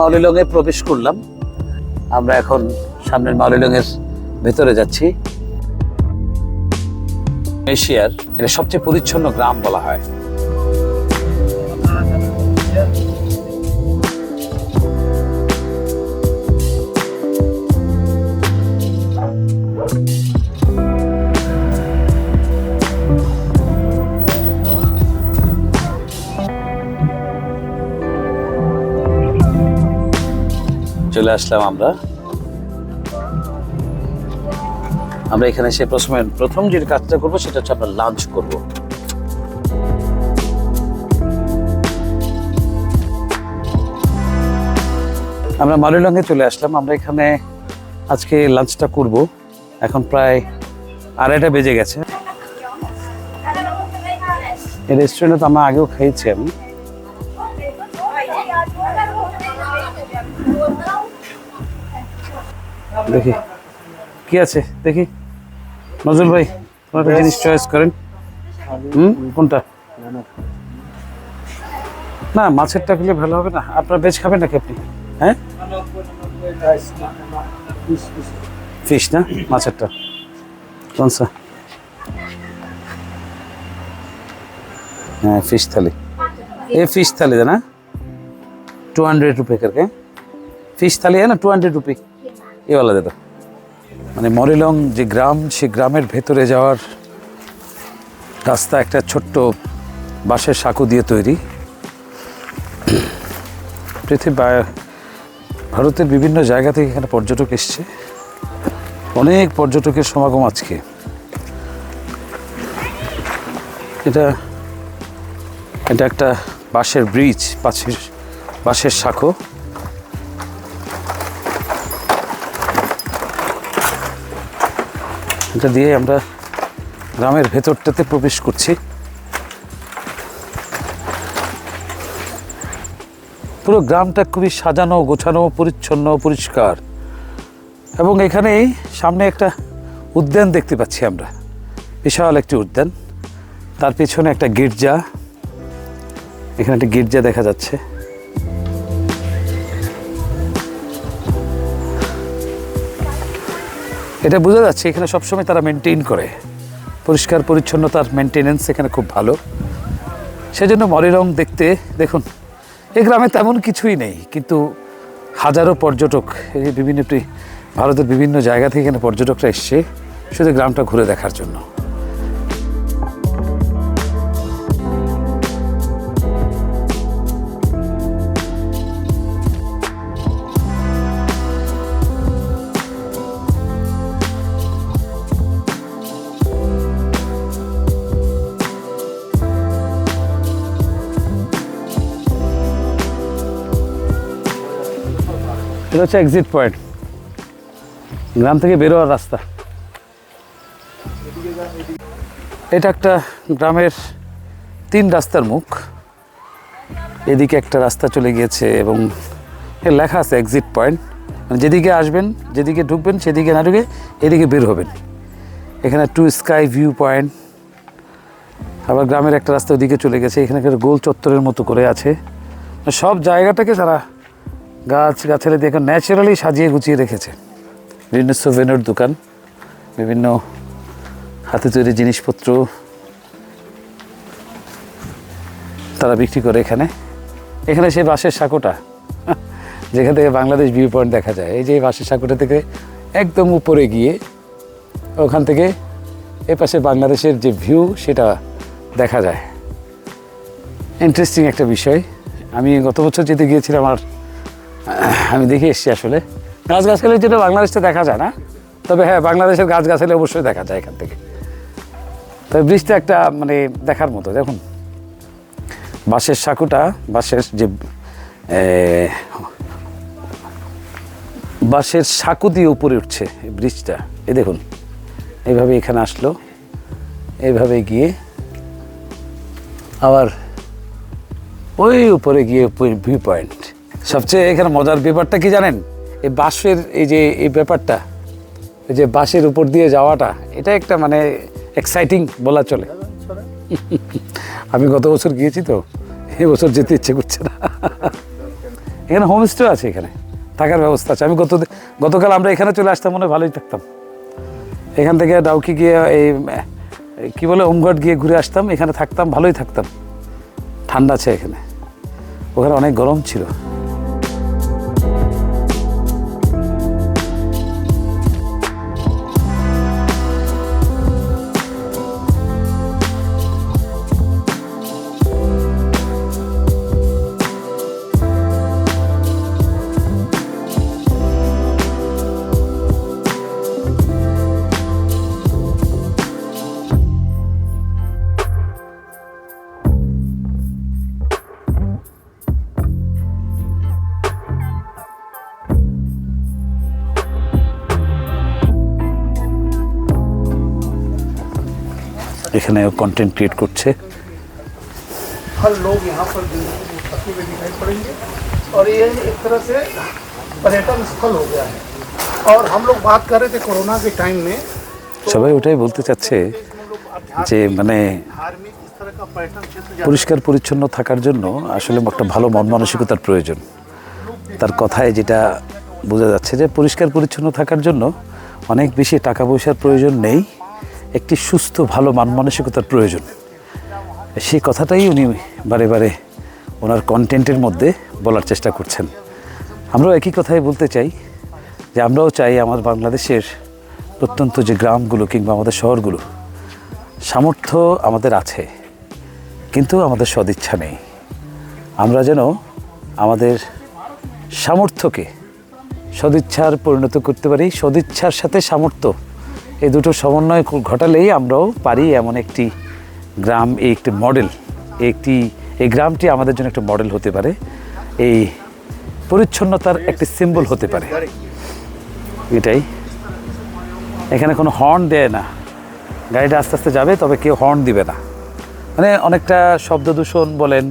মাউলিলংয়ে প্রবেশ করলাম। আমরা এখন সামনের মাউলিলংয়ের ভেতরে যাচ্ছি। এশিয়ার, এটা সবচেয়ে পরিচ্ছন্ন গ্রাম বলা হয়। চলে আসলাম আমরা। আমরা এখানে এসে প্রথমে, প্রথম যে কাজটা করব সেটা হচ্ছে আমরা লাঞ্চ করব। আমরা মালিলঙ্গে চলে আসলাম। আমরা এখানে আজকে লাঞ্চটা করব। এখন প্রায় আড়াইটা বেজে গেছে। এই রেস্টুরেন্টে তো আমরা আগেও খেয়েছি আমি। দেখি। কি আছে? দেখি। নজর ভাই তোমার একটা জিনিস চয়েস করেন। হুম? কোনটা? না, মাছেরটা খেলে ভালো হবে না। আপনার বেশ খাবেন নাকি আপনি? হ্যাঁ? ফিশ না? মাছেরটা। কোনসা হ্যাঁ ফিশ থালি। এ ফিশ থালি না টু হান্ড্রেড রুপি করকে ফিশ থালি হ্যাঁ না? টু হান্ড্রেড রুপি এওয়ালা দাদা মানে মরিলং যে গ্রাম, সে গ্রামের ভেতরে যাওয়ার রাস্তা একটা ছোট্ট বাঁশের সাঁকো দিয়ে তৈরি। পৃথিবী ভারতের বিভিন্ন জায়গা থেকে এখানে পর্যটক এসছে। অনেক পর্যটকের সমাগম আজকে। এটা এটা একটা বাঁশের ব্রিজ পাশের বাঁশের সাঁকো। এটা দিয়ে আমরা গ্রামের ভেতরটাতে প্রবেশ করছি। পুরো গ্রামটা খুবই সাজানো, গোছানো, পরিচ্ছন্ন, পরিষ্কার। এবং এখানেই সামনে একটা উদ্যান দেখতে পাচ্ছি আমরা। বিশাল একটি উদ্যান। তার পেছনে একটা গির্জা। এখানে একটা গির্জা দেখা যাচ্ছে। এটা বোঝা যাচ্ছে এখানে সবসময় তারা মেনটেন করে। পরিষ্কার, পরিচ্ছন্নতার মেনটেনেন্স এখানে খুব ভালো। সেজন্য মরিরং দেখতে, দেখুন এই গ্রামে তেমন কিছুই নেই, কিন্তু হাজারো পর্যটক, এই বিভিন্ন, ভারতের বিভিন্ন জায়গা থেকে এখানে পর্যটকরা এসছে, শুধু গ্রামটা ঘুরে দেখার জন্য। এটা হচ্ছে এক্সিট পয়েন্ট গ্রাম থেকে বেরোয়ার রাস্তা। এটা একটা গ্রামের তিন রাস্তার মুখ। এদিকে একটা রাস্তা চলে গিয়েছে এবং লেখা আছে এক্সিট পয়েন্ট মানে যেদিকে আসবেন, যেদিকে ঢুকবেন, সেদিকে না ঢুকে এদিকে বের হবেন। এখানে টু স্কাই ভিউ পয়েন্ট আবার গ্রামের একটা রাস্তা ওদিকে চলে গেছে। এখানে একটা গোল চত্বরের মতো করে আছে। সব জায়গাটাকে তারা গাছ গাছালি দিয়ে এখন ন্যাচারালি সাজিয়ে গুছিয়ে রেখেছে। বিভিন্ন সোভেনের দোকান, বিভিন্ন হাতে তৈরি জিনিসপত্র তারা বিক্রি করে এখানে। এখানে সেই বাঁশের সাঁকোটা, যেখান থেকে বাংলাদেশ ভিউ পয়েন্ট দেখা যায়। এই যে বাঁশের সাঁকোটা থেকে একদম উপরে গিয়ে ওখান থেকে এ পাশে বাংলাদেশের যে ভিউ সেটা দেখা যায়। ইন্টারেস্টিং একটা বিষয়। আমি গত বছর যেতে গিয়েছিলাম আর আমি দেখে এসেছি আসলে। গাছ গাছালি যেটা বাংলাদেশটা দেখা যায় না তবে হ্যাঁ বাংলাদেশের গাছ গাছালি অবশ্যই দেখা যায় এখান থেকে। তবে ব্রিজটা একটা মানে দেখার মতো দেখুন। বাঁশের সাঁকুটা বাঁশের যে এ, বাঁশের সাঁকু দিয়ে উপরে উঠছে এই ব্রিজটা। এই দেখুন এইভাবে এখানে আসলো এইভাবে গিয়ে আবার ওই উপরে গিয়ে ভিউ পয়েন্ট সবচেয়ে এখানে মজার ব্যাপারটা কি জানেন? এই বাঁশের, এই যে, এই ব্যাপারটা, এই যে বাঁশের উপর দিয়ে যাওয়াটা, এটা একটা মানে এক্সাইটিং বলা চলে। আমি গত বছর গিয়েছি তো এই বছর যেতে ইচ্ছে করছে না। এখানে হোমস্টে আছে এখানে, থাকার ব্যবস্থা আছে। আমি গত, গতকাল আমরা এখানে চলে আসতাম, মনে ভালোই থাকতাম। এখান থেকে ডাউকি গিয়ে এই, কি বলে ওমঘাট গিয়ে ঘুরে আসতাম, এখানে থাকতাম, ভালোই থাকতাম। ঠান্ডা আছে এখানে। ওখানে অনেক গরম ছিল। এখানে কন্টেন্ট ক্রিয়েট করছে हर लोग यहाँ पर जिंदगी में फंसे हुए दिखाई पड़ेंगे और ये एक तरह से पर्यटन स्थल हो गया है और हम लोग बात कर रहे थे कोरोना के टाइम में সবাই ওটাই বলতে চাচ্ছে हम लोग आध्यात्मिक যে মানে धार्मिक इस तरह का पर्यटन क्षेत्र ज्यादा পরিষ্কার পরিচ্ছন্ন থাকার জন্য আসলে একটা ভালো মন মানসিকতার প্রয়োজন তার কথায় যেটা বোঝা যাচ্ছে যে পরিষ্কার পরিচ্ছন্ন থাকার জন্য অনেক বেশি টাকা পয়সার প্রয়োজন নেই একটি সুস্থ, ভালো মান মানসিকতার প্রয়োজন। সেই কথাটাই উনি বারে বারে ওনার কন্টেন্টের মধ্যে বলার চেষ্টা করছেন। আমরাও একই কথাই বলতে চাই যে আমরাও চাই আমার বাংলাদেশের প্রত্যন্ত যে গ্রামগুলো কিংবা আমাদের শহরগুলো, সামর্থ্য আমাদের আছে, কিন্তু আমাদের সদিচ্ছা নেই। আমরা যেন আমাদের সামর্থ্যকে সদিচ্ছার পরিণত করতে পারি, সদিচ্ছার সাথে সামর্থ্য এই দুটো সমন্বয় ঘটালেই আমরাও পারি এমন একটি গ্রাম, এই একটি মডেল একটি, এই গ্রামটি আমাদের জন্য একটা মডেল হতে পারে। এই পরিচ্ছন্নতার একটি সিম্বল হতে পারে। এটাই। এখানে কোনো হর্ন দেয় না। গাড়িটা আস্তে আস্তে যাবে, তবে কেউ হর্ন দিবে না। মানে অনেকটা শব্দ দূষণ বলেন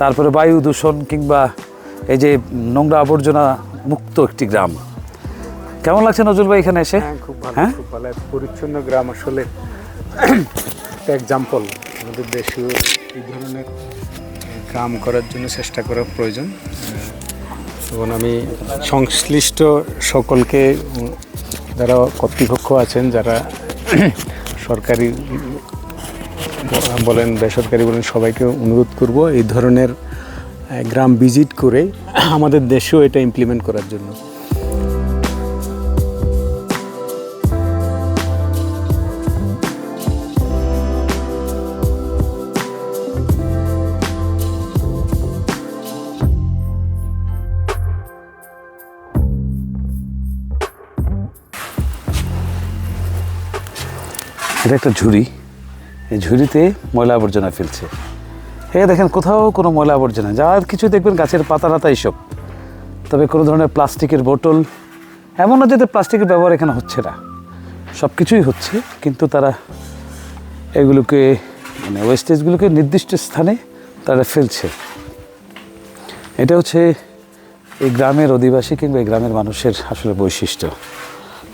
তারপরে বায়ু দূষণ কিংবা এই যে নোংরা আবর্জনা মুক্ত একটি গ্রাম। কেমন লাগছে নজরুল ভাই এখানে এসে? হ্যাঁ খুব ভালো হ্যাঁ? খুব ভালো। পরিচ্ছন্ন গ্রাম আসলে একটা এক্সাম্পল আমাদের দেশেও এই ধরনের গ্রাম করার জন্য চেষ্টা করা প্রয়োজন। এবং আমি সংশ্লিষ্ট সকলকে যারা কর্তৃপক্ষ আছেন যারা সরকারি বলেন বেসরকারি বলেন সবাইকে অনুরোধ করব এই ধরনের গ্রাম ভিজিট করে আমাদের দেশেও এটা ইমপ্লিমেন্ট করার জন্য। এটা একটা ঝুড়ি। এই ঝুড়িতে ময়লা আবর্জনা ফেলছে। এ দেখেন কোথাও কোনো ময়লা আবর্জনা। যা কিছু দেখবেন গাছের পাতা টাতা এইসব। তবে কোনো ধরনের প্লাস্টিকের বোতল, এমন না যাতে প্লাস্টিকের ব্যবহার এখানে হচ্ছে না। সব কিছুই হচ্ছে, কিন্তু তারা এগুলোকে মানে ওয়েস্টেজগুলোকে নির্দিষ্ট স্থানে তারা ফেলছে। এটা হচ্ছে এই গ্রামের অধিবাসী কিংবা এই গ্রামের মানুষের আসলে বৈশিষ্ট্য।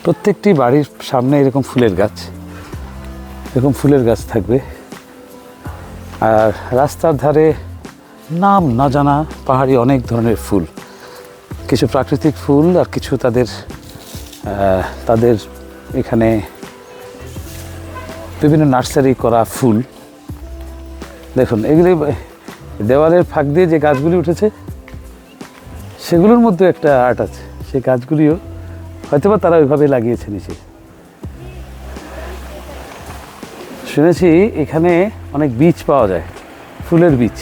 প্রত্যেকটি বাড়ির সামনে এরকম ফুলের গাছ। এরকম ফুলের গাছ থাকবে। আর রাস্তার ধারে নাম না জানা পাহাড়ি অনেক ধরনের ফুল। কিছু প্রাকৃতিক ফুল আর কিছু তাদের তাদের এখানে বিভিন্ন নার্সারি করা ফুল। দেখুন, এগুলি দেওয়ালের ফাঁক দিয়ে যে গাছগুলি উঠেছে, সেগুলোর মধ্যে একটা আর্ট আছে। সেই গাছগুলিও হয়তোবা তারা ওইভাবে লাগিয়েছে নিচে। শুনেছি এখানে অনেক বীজ পাওয়া যায়, ফুলের বীজ।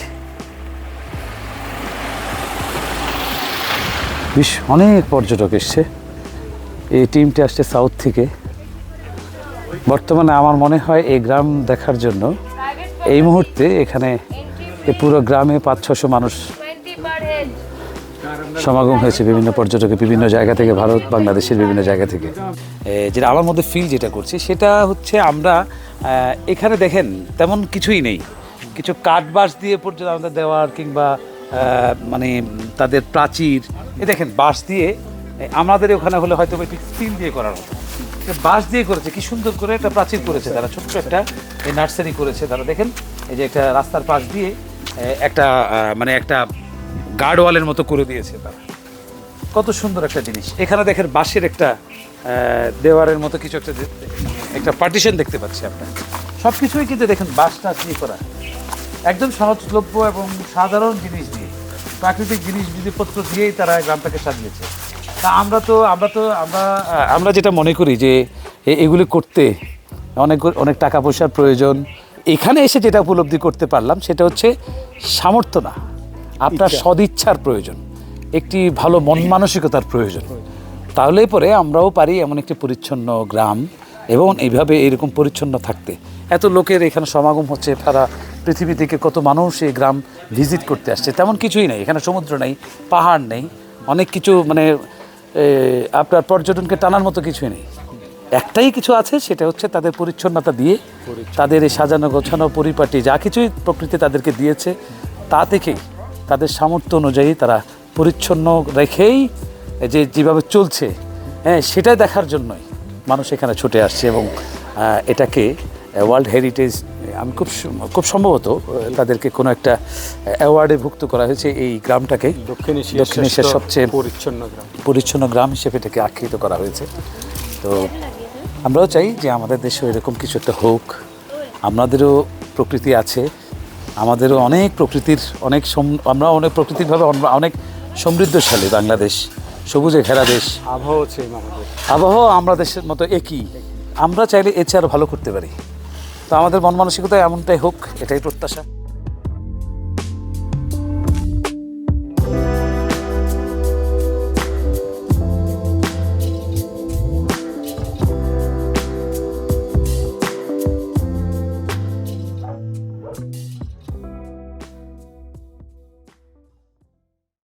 বেশ অনেক পর্যটক এসছে। এই টিমটি আসছে সাউথ থেকে। বর্তমানে আমার মনে হয় এই গ্রাম দেখার জন্য এই মুহূর্তে এখানে পুরো গ্রামে পাঁচ, ছশো মানুষ 20 per head. সমাগম হয়েছে বিভিন্ন পর্যটকের বিভিন্ন জায়গা থেকে, ভারত, বাংলাদেশের বিভিন্ন জায়গা থেকে। যেটা আমার মধ্যে ফিল যেটা করছি, সেটা হচ্ছে আমরা এখানে দেখেন তেমন কিছুই নেই। কিছু কাঠ বাঁশ দিয়ে পর্যন্ত আমাদের দেওয়ার কিংবা মানে তাদের প্রাচীর এ দেখেন বাঁশ দিয়ে আমাদের ওখানে হলে হয়তো একটু স্টিল দিয়ে করার হতো। বাঁশ দিয়ে করেছে, কি সুন্দর করে একটা প্রাচীর করেছে তারা, ছোট্ট একটা এই নার্সারি করেছে তারা। দেখেন, এই যে একটা রাস্তার পাশ দিয়ে একটা মানে একটা গার্ড ওয়ালের মতো করে দিয়েছে তারা। কত সুন্দর একটা জিনিস। এখানে দেখেন বাঁশের একটা দেওয়ারের মতো কিছু একটা একটা পার্টিশন দেখতে পাচ্ছি আপনার সব কিছুই কিন্তু দেখেন বাঁশটা দিয়ে করা। একদম সহজলভ্য এবং সাধারণ জিনিস দিয়ে প্রাকৃতিক জিনিস জিনিসপত্র দিয়েই তারা গ্রামটাকে সাজিয়েছে। তা আমরা তো আমরা তো আমরা আমরা যেটা মনে করি যে এগুলি করতে অনেক অনেক টাকা পয়সার প্রয়োজন। এখানে এসে যেটা উপলব্ধি করতে পারলাম সেটা হচ্ছে সামর্থ্য না আপনার সদিচ্ছার প্রয়োজন একটি ভালো মন মানসিকতার প্রয়োজন। তাহলেই পরে আমরাও পারি এমন একটি পরিচ্ছন্ন গ্রাম এবং এইভাবে এরকম পরিচ্ছন্ন থাকতে। এত লোকের এখানে সমাগম হচ্ছে তারা পৃথিবী থেকে কত মানুষ এই গ্রাম ভিজিট করতে আসছে তেমন কিছুই নেই। এখানে সমুদ্র নেই পাহাড় নেই অনেক কিছু মানে আপনার পর্যটনকে টানার মতো কিছুই নেই। একটাই কিছু আছে সেটা হচ্ছে তাদের পরিচ্ছন্নতা দিয়ে তাদের এই সাজানো গোছানো পরিপাটি যা কিছুই প্রকৃতি তাদেরকে দিয়েছে তা থেকেই তাদের সামর্থ্য অনুযায়ী তারা পরিচ্ছন্ন রেখেই যে যেভাবে চলছে হ্যাঁ সেটা দেখার জন্যই মানুষ এখানে ছুটে আসছে এবং এটাকে ওয়ার্ল্ড হেরিটেজ আমি খুব খুব সম্ভবত তাদেরকে কোনো একটা অ্যাওয়ার্ডে ভুক্ত করা হয়েছে এই গ্রামটাকে। দক্ষিণ এশিয়ার দক্ষিণ এশিয়ার সবচেয়ে পরিচ্ছন্ন গ্রাম। পরিচ্ছন্ন গ্রাম হিসেবে এটাকে আখ্যায়িত করা হয়েছে। তো আমরাও চাই যে আমাদের দেশেও এরকম কিছু একটা হোক। আমাদেরও প্রকৃতি আছে। আমাদেরও অনেক প্রকৃতির অনেক সম- আমরা অনেক প্রকৃতিকভাবে আমরা অনেক সমৃদ্ধশালী বাংলাদেশ। সবুজে ঘেরা দেশ। আবহাওয়া আমাদের। আবহাওয়া আমরা দেশের মতো একই। আমরা চাইলে এর চেয়ে আরও ভালো করতে পারি। তো আমাদের মন মানসিকতা এমনটাই হোক এটাই প্রত্যাশা।